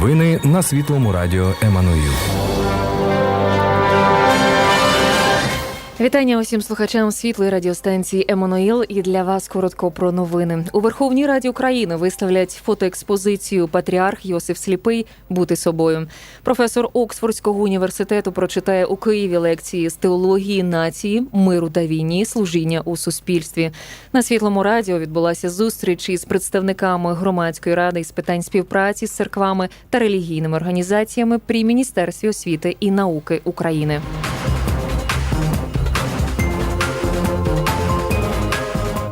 Новини на світлому радіо Еммануїл. Вітання усім слухачам світлої радіостанції Еммануїл. І для вас коротко про новини. У Верховній Раді України виставлять фотоекспозицію Патріарх Йосиф Сліпий бути собою. Професор Оксфордського університету прочитає у Києві лекції з теології нації, миру та війні, служіння у суспільстві. На світлому радіо відбулася зустріч із представниками громадської ради із питань співпраці з церквами та релігійними організаціями при міністерстві освіти і науки України.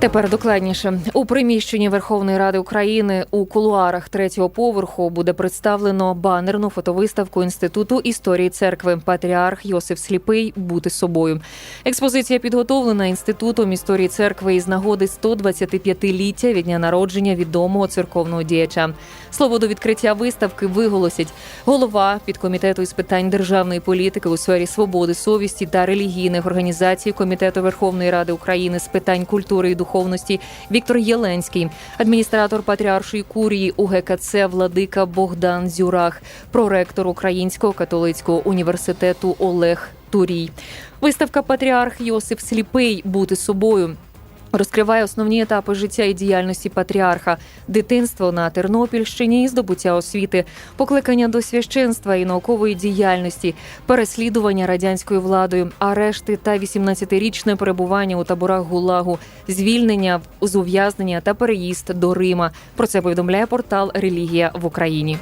Тепер докладніше у приміщенні Верховної Ради України у кулуарах третього поверху буде представлено банерну фотовиставку інституту історії церкви Патріарх Йосиф Сліпий бути собою. Експозиція підготовлена інститутом історії церкви із нагоди 125-ліття від дня народження відомого церковного діяча. Слово до відкриття виставки виголосять голова підкомітету із питань державної політики у сфері свободи, совісті та релігійних організацій Комітету Верховної Ради України з питань культури і духовності Віктор Єленський, адміністратор патріаршої курії УГКЦ Владика Богдан Зюрах, проректор Українського католицького університету Олег Турій. Виставка Патріарх Йосиф Сліпий бути собою. Розкриває основні етапи життя і діяльності патріарха, дитинство на Тернопільщині і здобуття освіти, покликання до священства і наукової діяльності, переслідування радянською владою, арешти та 18-річне перебування у таборах ГУЛАГу, звільнення з ув'язнення та переїзд до Рима. Про це повідомляє портал Релігія в Україні.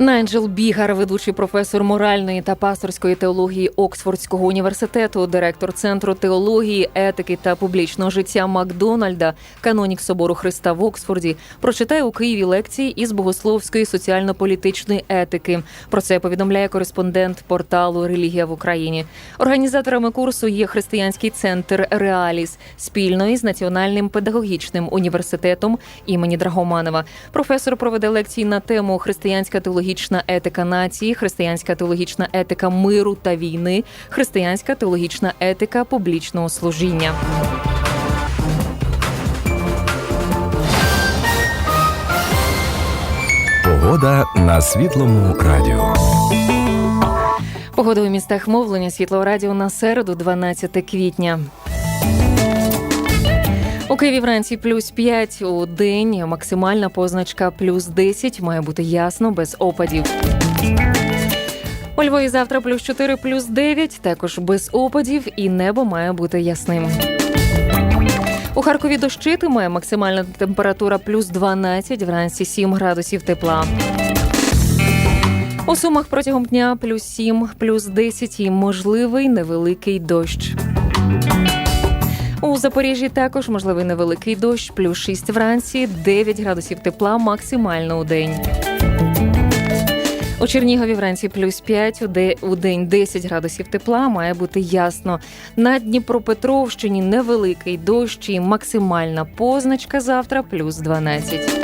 Найджел Бігар, ведучий професор моральної та пасторської теології Оксфордського університету, директор центру теології, етики та публічного життя Макдональда, канонік собору Христа в Оксфорді, прочитає у Києві лекції із богословської соціально-політичної етики. Про це повідомляє кореспондент порталу Релігія в Україні. Організаторами курсу є християнський центр Реаліс спільно із Національним педагогічним університетом імені Драгоманова. Професор проведе лекції на тему християнська теологічна етика нації, християнська теологічна етика миру та війни, християнська теологічна етика публічного служіння. Погода на світлому радіо. Погода у містах мовлення світлого радіо на середу, 12 квітня. У Києві вранці плюс 5 у день. Максимальна позначка плюс 10. Має бути ясно, без опадів. У Львові завтра плюс 4, плюс 9, також без опадів, і небо має бути ясним. У Харкові дощитиме максимальна температура плюс 12, вранці 7 градусів тепла. У Сумах протягом дня плюс 7, плюс 10 і можливий невеликий дощ. Запоріжжі також можливий невеликий дощ, плюс 6 вранці, 9 градусів тепла максимально у день. У Чернігові вранці плюс 5, у, де, у день 10 градусів тепла має бути ясно. На Дніпропетровщині невеликий дощ і максимальна позначка завтра плюс 12.